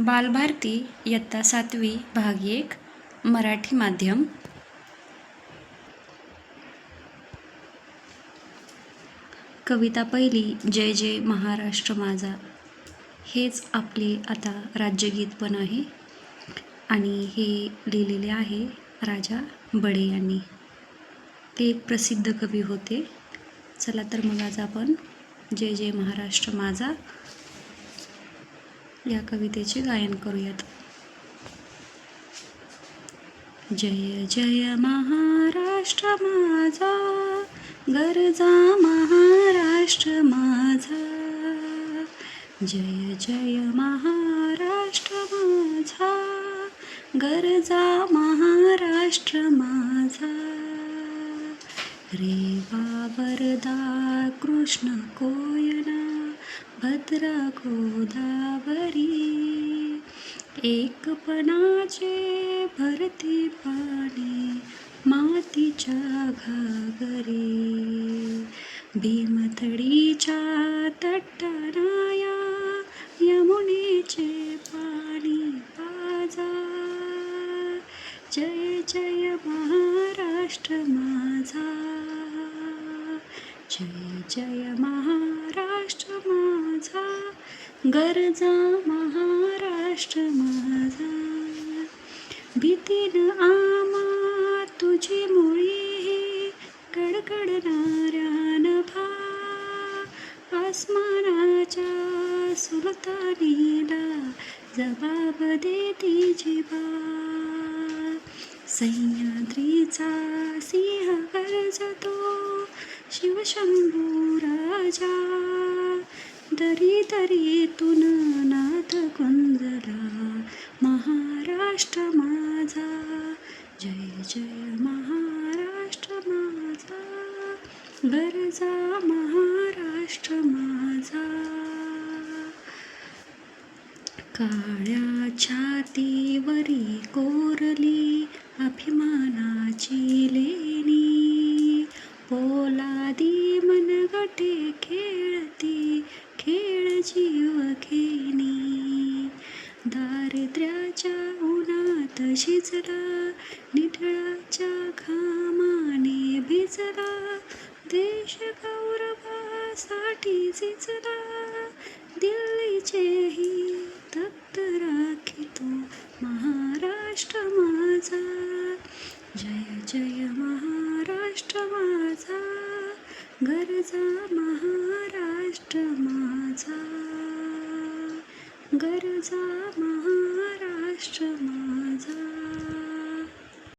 बालभारती इयत्ता सातवी भाग एक मराठी माध्यम. कविता पहिली जय जय महाराष्ट्र माझा. हेच आपले आता राज्यगीत पण आहे. आणि हे लिहिलेले आहे राजा बडे यांनी. ते एक प्रसिद्ध कवी होते. चला तर मग आज आपण जय जय महाराष्ट्र माझा या कवितेचे गायन करूयात. जय जय महाराष्ट्र माझा गरजा महाराष्ट्र माझा. जय जय महाराष्ट्र माझा गरजा महाराष्ट्र माझा. रे वावरदा कृष्ण कोयना भद्रा गोदावरी एकपणाचे भरती पाणी मातीच्या घागरी. भीमथडीच्या तट्टराया यमुनेचे पाणी पाजा. जय जय महाराष्ट्र माझा. जय जय महाराष्ट्र गरजा महाराष्ट्र माझा. भीतीन आमा तुझी मुळी कडकडणाऱ्या नभा आसमानाच्या सुलतानीला जबाब देती जीवा. सह्याद्रीचा सिंह गरजतो शिवशंभू राजा. दरी दरीतून नाथ कुंजला महाराष्ट्र माझा. जय जय महाराष्ट्र माझा. गरजा महाराष्ट्र माझा. काळ्या छातीवरी कोरली उन्हात शिजला निठळाच्या घामाने भिजला. देश गौरवासाठी झिजला. दिल्लीचेही तप्त राखितो महाराष्ट्र माझा. जय जय महाराष्ट्र माझा. गरजा महाराष्ट्र माझा. गरजा question my time.